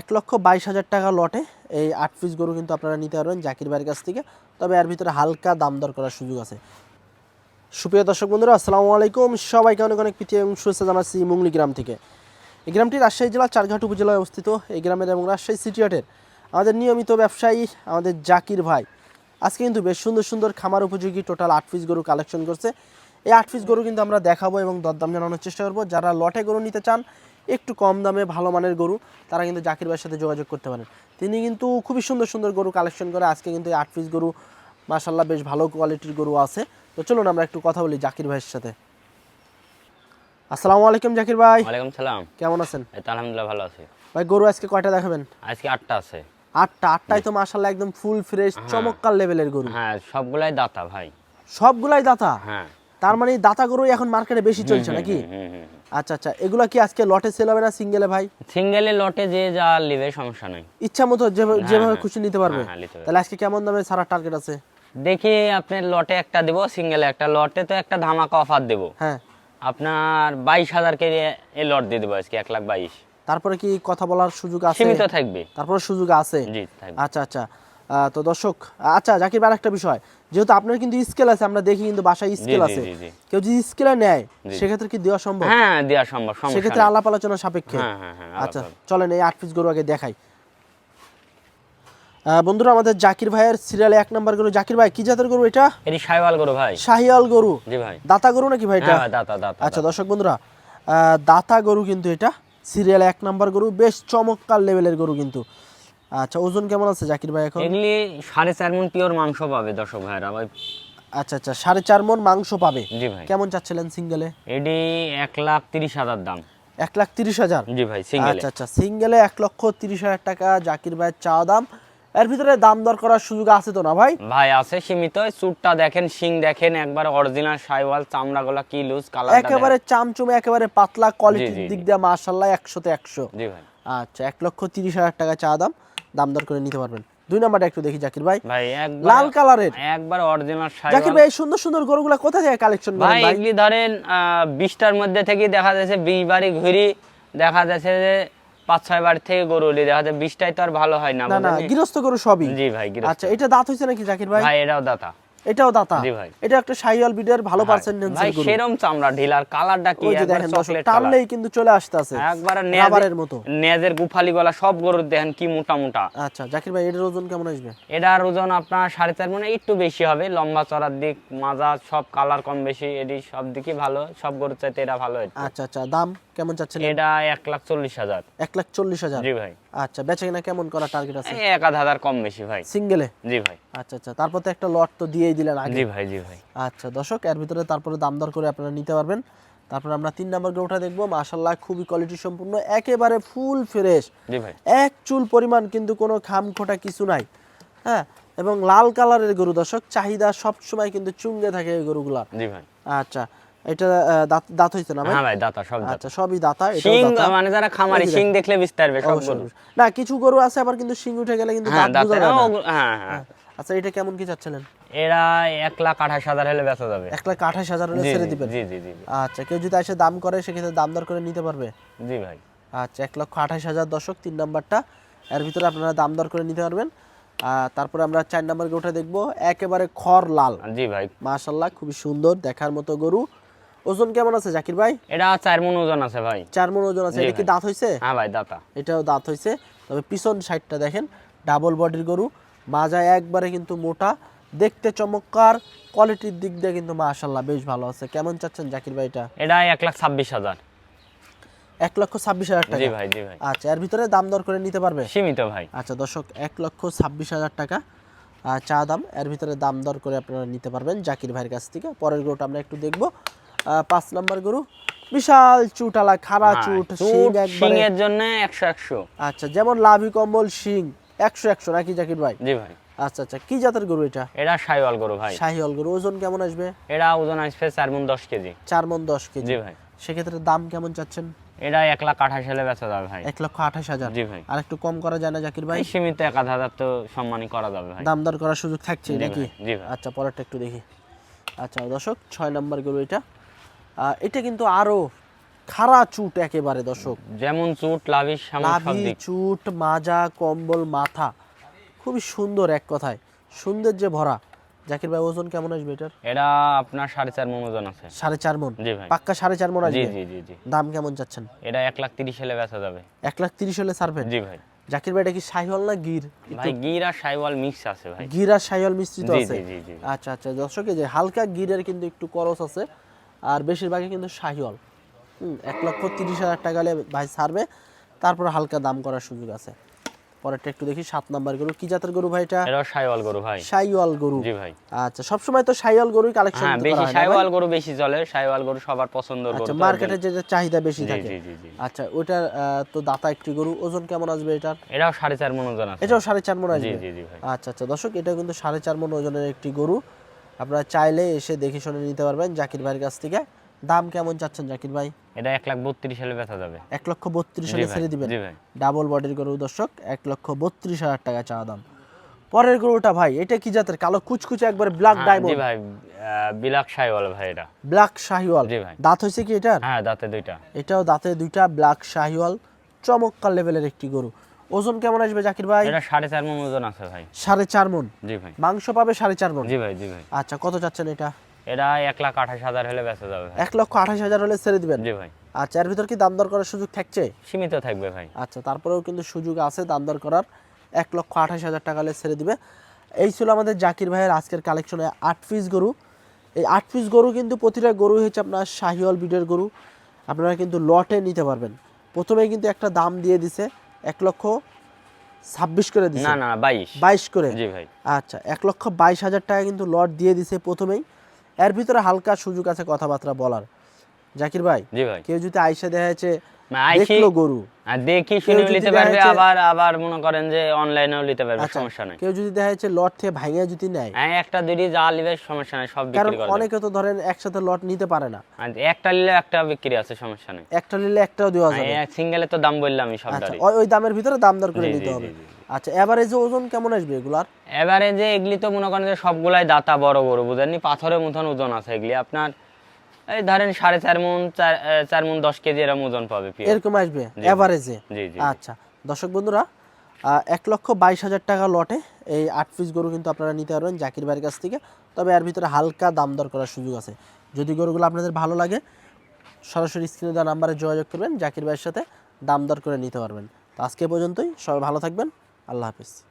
এক লক্ষ বাইশ হাজার টাকা লটে এই আট পিস গরু কিন্তু আপনারা নিতে পারবেন জাকির ভাইয়ের কাছ থেকে। তবে এর ভিতরে হালকা দাম দর করার সুযোগ আছে। সুপ্রিয় দর্শক বন্ধুরা, আসসালামু আলাইকুম। সবাইকে অনেক অনেক প্রীতি এবং শুভেচ্ছা জানাচ্ছি মুংলি গ্রাম থেকে। এই গ্রামটি রাজশাহী জেলার চারঘাট উপজেলায় অবস্থিত। এই গ্রামের এবং রাজশাহী সিটি হাটের আমাদের নিয়মিত ব্যবসায়ী আমাদের জাকির ভাই আজকে কিন্তু বেশ সুন্দর সুন্দর খামার উপযোগী টোটাল আট পিস গরু কালেকশন করছে। এই আট পিস গরু কিন্তু আমরা দেখাবো এবং দরদাম জানানোর চেষ্টা করব। যারা লটে গরু নিতে চান একটু কম দামে ভালো মানের গরু তারা কিন্তু জাকির ভাইয়ের সাথে যোগাযোগ করতে পারেন। তিনি কিন্তু খুবই সুন্দর সুন্দর গরু কালেকশন করে আজকে কিন্তু এই আট পিস গরু মাসাল্লাহ বেশ ভালো কোয়ালিটির গরু আছে। তো চলুন আমরা একটু কথা বলি জাকির ভাইয়ের সাথে। আসসালামু আলাইকুম জাকির ভাই। ওয়ালাইকুম সালাম। কেমন আছেন? এই তো আলহামদুলিল্লাহ ভালো আছি। ভাই গরু আজকে কয়টা দেখাবেন? আজকে আটটা আছে। আটটা আটটাই তো মাসাল্লাহ একদম ফুল ফ্রেশ চমৎকার লেভেলের গরু। হ্যাঁ সবগুলাই দাতা ভাই। সবগুলাই দাতা? হ্যাঁ। তার মানে দাতা গরু এখন মার্কেটে বেশি চলছে নাকি? হুম হুম। আচ্ছা আচ্ছা এগুলা কি আজকে লটে সেল হবে না সিঙ্গেলে ভাই? সিঙ্গেলে লটে যে যা লিবে সমস্যা নাই। ইচ্ছা মতো যেভাবে যেভাবে খুশি নিতে পারবে। হ্যাঁ, নিতে পারবে। তাহলে আজকে কেমন দামে সারা টার্গেট আছে? দেখি আপনার লটে একটা দেবো সিঙ্গেলে একটা। লটে তো একটা ধামাকা অফার দেবো। হ্যাঁ। আপনার বাইশ হাজার কে এই লট দিয়ে দেবো আজকে এক লাখ বাইশ। তারপরে কি কথা বলার সুযোগ আছে? সীমিত থাকবে। তারপরে সুযোগ আছে? জি আচ্ছা আচ্ছা। তো দর্শক আচ্ছা জাকির ভাই একটা বিষয়। যেহেতু আপনার কিন্তু স্কেল আছে আমরা দেখি কিন্তু বাসায় স্কেল আছে। কেউ যদি স্কেলে নেয় সেক্ষেত্রে কি দেওয়া সম্ভব? হ্যাঁ দেওয়া সম্ভব সেক্ষেত্রে আলাপ আলোচনা সাপেক্ষে। হ্যাঁ হ্যাঁ হ্যাঁ আচ্ছা চলেন এই আট পিস গরু আগে দেখাই। বন্ধুরা আমাদের জাকির ভাইয়ের সিরিয়ালে এক নাম্বার গরু। জাকির ভাই কি জাতের গরু এটা? এটি সাইওয়াল করো ভাই। শাহিয়াল গরু। জি ভাই। দাতা গরু নাকি ভাই এটা? হ্যাঁ দাতা দাতা আচ্ছা দর্শক বন্ধুরা আহ, দাতা গরু কিন্তু এটা। সিরিয়ালে এক নাম্বার গরু বেশ চমৎকার লেভেলের গরু কিন্তু। আচ্ছা ওজন কেমন আছে জাকির ভাই এখন? এগুলি সাড়ে চার মন পিওর মাংস পাবে দর্শক ভাইরা ভাই। আচ্ছা আচ্ছা সাড়ে চার মন মাংস পাবে। জি ভাই। কেমন চাচ্ছিলেন সিঙ্গেলে? এটি এক লাখ তিরিশ হাজার দাম। এক লাখ তিরিশ হাজার? জি ভাই সিঙ্গেলে। আচ্ছা আচ্ছা সিঙ্গেলে এক লক্ষ তিরিশ হাজার টাকা জাকির ভাইয়ের চাওয়া দাম। এর ভিতরে দাম দর করার সুযোগ আছে তো না ভাই? ভাই আছে সীমিত। চুটটা দেখেন শিং দেখেন একবার অরিজিনাল সাইওয়াল চামড়াগুলা কি লুজ কালার একেবারে চামচুমে একেবারে পাতলা কোয়ালিটির দিক দিয়ে মার্শাল্লাহ একশোতে একশো। জি ভাই। আচ্ছা এক লক্ষ তিরিশ হাজার টাকা চা দাম। দাম দর করে নিতে পারবেন। দুই নাম্বারটা একটু দেখি জাকির ভাই। ভাই একবার লাল কালারের। একবার অরিজিনাল শাড়ি জাকির ভাই এই সুন্দর সুন্দর গরুগুলা কোথা থেকে কালেকশন করেন ভাই এগুলি ধরেন বিশটার মধ্যে থেকে দেখা যাচ্ছে বিশ বাড়ি ঘুরি দেখা যাচ্ছে যে পাঁচ ছয় বাড়ি থেকে গরু উলি দেখা যাচ্ছে বিশটাই তো আর ভালো হয় না না গৃহস্থ গরু সবই। জি ভাই। আচ্ছা এটা দাঁত হইছে নাকি জাকির ভাই? ভাই এটাও দাতা। এটাও দাতা। জি ভাই। এটা একটা শাহিওয়াল বিডের ভালো ভাই পার্সেন্টেন্সের গরু সেরম চামড়া ঢিলার কালারটা কি একবার চকলেট টানলেই কিন্তু চলে আসতেছে একবার রাবারের মতো। নেজের গুফালি গলা সব গরুর দেখেন কি মোটা মোটা। আচ্ছা জাকির ভাই এটার ওজন কেমন আসবে? এটার ওজন আপনার সাড়ে চার মানে একটু বেশি হবে লম্বা চড়ার দিক মাজা সব কালার কম বেশি এটি সব দিকই ভালো সব গরুর চাইতে এটা ভালো। আচ্ছা আচ্ছা দাম কেমন চাচ্ছেন? এটা এক লাখ চল্লিশ হাজার। এক লাখ চল্লিশ হাজার? জি ভাই। আচ্ছা বেচে কিনা কেমন করা টার্গেট আছে? এক হাজার কম বেশি ভাই। সিঙ্গেলে জি ভাই। আচ্ছা আচ্ছা তারপর তো একটা লট তো দিয়েই দিলেন আগে। জি ভাই জি ভাই। আচ্ছা দর্শক এর ভিতরে তারপরে দাম দর করে আপনারা নিতে পারবেন। তারপর আমরা তিন নম্বর গরুটা দেখব। মাশাল্লাহ খুবই কোয়ালিটি সম্পূর্ণ একেবারে ফুল ফ্রেশ জি ভাই। এক চুল পরিমাণ কিন্তু কোনো খাম খোটা কিছু নাই। হ্যাঁ এবং লাল কালারের গরু দর্শক চাহিদা সব সময় কিন্তু চুঙ্গে থাকে এই গরুগুলা জি ভাই। আচ্ছা এটা দাঁত দাঁত হইছে না ভাই? হ্যাঁ ভাই দাতা সব আচ্ছা সবই দাতা এটা শিং মানে যারা খামারি শিং দেখলে বুঝতে পারবে সব গরু। না কিছু গরু আছে আবার কিন্তু শিং উঠে গেলে কিন্তু হ্যাঁ দাঁত বোঝা যায় না। হ্যাঁ হ্যাঁ আচ্ছা এটা কেমন কি চাচ্ছিলেন? এরা এক লাখ আঠাশ হাজার হলে বেচা যাবে। এক লাখ আঠাশ হাজার হলে ছেড়ে দিবেন? জি জি জি। আচ্ছা কেউ যদি এসে দাম করে সেক্ষেত্রে দাম দর করে নিতে পারবে? জি ভাই। আচ্ছা এক লক্ষ আঠাশ হাজার দশক তিন নাম্বারটা। এর ভিতরে আপনারা দাম দর করে নিতে পারবেন। আর তারপরে আমরা চার নাম্বার গরুটা দেখব। একেবারে খড় লাল। জি ভাই। মাশাল্লাহ খুবই সুন্দর দেখার মতো গরু। ওজন কেমন আছে জাকির ভাই? এটা চার মন ওজন আছে ভাই। চার মন ওজন আছে এটা কি দাঁত হয়েছে হ্যাঁ ভাই দাতা। এটাও দাঁত হয়েছে তবে পিছন সাইডটা দেখেন ডাবল বডির গরু। মাজা একবারে কিন্তু মোটা। দেখতে চমৎকার কোয়ালিটির দিক দিয়ে কিন্তু মাশাল্লাহ বেশ ভালো আছে। কেমন চাচ্ছেন জাকির ভাই এটা? এটা এক লাখ ছাব্বিশ হাজার। এক লক্ষ ছাব্বিশ হাজার জি টাকা ভাই জি ভাই। আচ্ছা এর ভিতরে দাম দর করে নিতে পারবে? সীমিত ভাই। আচ্ছা দর্শক এক লক্ষ ছাব্বিশ হাজার টাকা আহ, চা দাম। এর ভিতরে দাম দর করে আপনারা নিতে পারবেন জাকির ভাইয়ের কাছ থেকে। পরের গরুটা আমরা একটু দেখব। আহ, পাঁচ নাম্বার গরু বিশাল চুটালা খাড়া হ্যাঁ, চুট চুট, শিং একবারে শিংয়ের জন্য একশো একশো। আচ্ছা যেমন লাভি কম্বল শিং একশো একশো নাকি জাকির ভাই? জি ভাই। আচ্ছা আচ্ছা কি জাতের গরু এটা? এটা সাইওয়াল গরু ভাই। শাহিওয়াল গরু ওজন কেমন আসবে? এটা ওজন আসবে চার মন দশ কেজি। চার মন দশ কেজি। জি ভাই। সেক্ষেত্রে দাম কেমন চাচ্ছেন? এটা এক লাখ আঠাশ হলে বেচা যাবে ভাই। এক লক্ষ আঠাশ হাজার। জি ভাই। আর একটু কম করা যায় না জাকির ভাই? সীমিত এক আধ হাজার তো সম্মানই করা যাবে ভাই। দাম দর করার সুযোগ থাকছে নাকি? জি ভাই। আচ্ছা পরেরটা একটু দেখি। আচ্ছা দর্শক ছয় নাম্বার গরু এটা। এটা কিন্তু আরও খাড়া চুট একেবারে দর্শক। যেমন চুট দিক চুট মাজা কম্বল মাথা। খুবই সুন্দর এক কথায়। সৌন্দর্যে ভরা। জাকির ভাই ওজন কেমন আসবে এটার? এটা আপনার সাড়ে চার মন ওজন আছে। সাড়ে চার মন জি ভাই। পাক্কা সাড়ে চার মন আসবে? জি জি জি। দাম কেমন যাচ্ছেন এটা এক লাখ তিরিশ হলে বেচা যাবে। এক লাখ তিরিশ হলে ছাড়বেন? জি ভাই। জাকির ভাই এটা কি শাহিওয়াল না গির? ভাই গির আর সাইওয়াল মিক্স আছে ভাই। গির আর শাহিওয়াল মিশ্রিত আছে? জি, জি, জি। আচ্ছা আচ্ছা। দর্শক যে হালকা গিরের কিন্তু একটু করস আছে। আর বেশিরভাগই কিন্তু শাহিওয়াল। হুম এক লক্ষ তিরিশ হাজার টাকা হলে ভাই ছাড়বে। তারপর হালকা দাম করার সুযোগ আছে। পরেরটা একটু দেখি সাত নাম্বার গরু। কি জাতের গরু ভাই এটা? এটাও সাইওয়াল গরু ভাই। শাহিওয়াল গরু। জি ভাই। আচ্ছা সবসময় তো শাহিওয়াল গরুই কালেকশন হ্যাঁ বেশি সাইওয়াল গরু বেশি চলে সাইওয়াল গরু সবার পছন্দের গরু আচ্ছা মার্কেটে যেটা চাহিদা বেশি থাকে। আচ্ছা ওইটার তো দাতা একটি গরু ওজন কেমন আসবে এটার? এটাও সাড়ে চার মন ওজন আছে। এটাও সাড়ে চার মন জি আসবে? জি জি ভাই। আচ্ছা আচ্ছা দর্শক এটা কিন্তু সাড়ে চার মন ওজনের একটি গরু। আপনারা চাইলে এসে দেখে শুনে নিতে পারবেন জাকির ভাইয়ের কাছ থেকে। দাম কেমন চাচ্ছেন জাকির ভাই? এটা এক লাখ বত্রিশ হলে বেচা যাবে। এক লক্ষ বত্রিশ ভাই, ছেড়ে দিবেন। ডাবল বডির গরু দর্শক এক লক্ষ বত্রিশ হাজার টাকা চাওয়া দাম। পরের গরুটা ভাই এটা কি জাতের? কালো কুচকুচে একবার ব্ল্যাক হ্যাঁ, জি ডায়মন্ড ভাই আহ, বিলাক সাইওয়াল ভাই এটা। ব্ল্যাক শাহিওয়াল। জি ভাই। দাঁত হয়েছে কি এটার? হ্যাঁ দাঁতে দুইটা। এটাও দাঁতে দুইটা ব্ল্যাক শাহিওয়াল। চমৎকার লেভেলের একটি গরু। ওজন কেমন আসবে জাকির ভাই? এটা সাড়ে চার মন ওজন আছে ভাই। সাড়ে চার মন। জি ভাই। মাংস পাবে সাড়ে চার মন। জি ভাই জি ভাই। আচ্ছা কত চাচ্ছেন এটা? এটা এক লাখ আঠাশ হাজার হলে বেচা যাবে এক লক্ষ আঠাশ হাজার হলে ছেড়ে দিবেন? জি ভাই। আচ্ছা এর ভিতর কি দাম দর করার সুযোগ থাকছে? সীমিত থাকবে ভাই। আচ্ছা তারপরেও কিন্তু সুযোগ আছে দাম দর করার। এক লক্ষ আঠাশ হাজার টাকা হলে ছেড়ে দিবে। এই ছিল আমাদের জাকির ভাইয়ের আজকের কালেকশনে আট পিস গরু। এই আট পিস গরু কিন্তু প্রতিটা গরু হচ্ছে আপনার শাহিওয়াল বিটের গরু। আপনারা কিন্তু লটে নিতে পারবেন। প্রথমে কিন্তু একটা দাম দিয়ে দিছে এক লক্ষ ছাব্বিশ করে দিছে। না না বাইশ। বাইশ করে? জি ভাই। আচ্ছা এক লক্ষ বাইশ হাজার টাকা কিন্তু লট দিয়ে দিছে প্রথমেই। এর ভিতরে হালকা সুযোগ আছে কথাবার্তা বলার। জাকির ভাই জি ভাই। কেউ যদি আইসা দেখা যাচ্ছে দেখল গরু। আর দেখি শুনে নিতে পারবে আবার আবার মনে করেন যে অনলাইনেও নিতে পারবে আচ্ছা সমস্যা নাই। কেউ যদি দেখা যাচ্ছে লট থেকে ভাঙিয়ে যদি নেয়। হ্যাঁ একটা দুটি যা নিবে সমস্যা নাই সব বিক্রি করে। অনেকে তো ধরেন একসাথে লট নিতে পারে না। একটা নিলে একটা বিক্রি আছে সমস্যা নেই। একটা নিলে একটাও দেওয়া যাবে। সিঙ্গেলে তো দাম বললাম সব আচ্ছা ওই দামের ভিতরে দাম দর করে নিতে হবে। আচ্ছা এভারেজে ওজন কেমন আসবে এগুলার? এবারে যে এগুলি তো মনে করেন যে সবগুলাই দাতা বড় বড় বুঝেননি? পাথরের মতন ওজন আছে এগুলি। আপনার এই ধরেন সাড়ে চার মন চার মন দশ কেজি এরকম ওজন পাবে। এরকম আসবে এভারেজে জি। জি আচ্ছা দর্শক বন্ধুরা এক লক্ষ বাইশ হাজার টাকা লটে এই আট পিস গরু কিন্তু আপনারা নিতে পারবেন জাকির ভাইয়ের কাছ থেকে। তবে এর ভিতরে হালকা দাম দর করার সুযোগ আছে। যদি গরুগুলো আপনাদের ভালো লাগে সরাসরি স্ক্রিনে দেওয়া নাম্বারে যোগাযোগ করবেন জাকির ভাইয়ের সাথে দাম দর করে নিতে পারবেন। তো আজকে পর্যন্তই সবাই ভালো থাকবেন। আল্লাহ হাফিজ।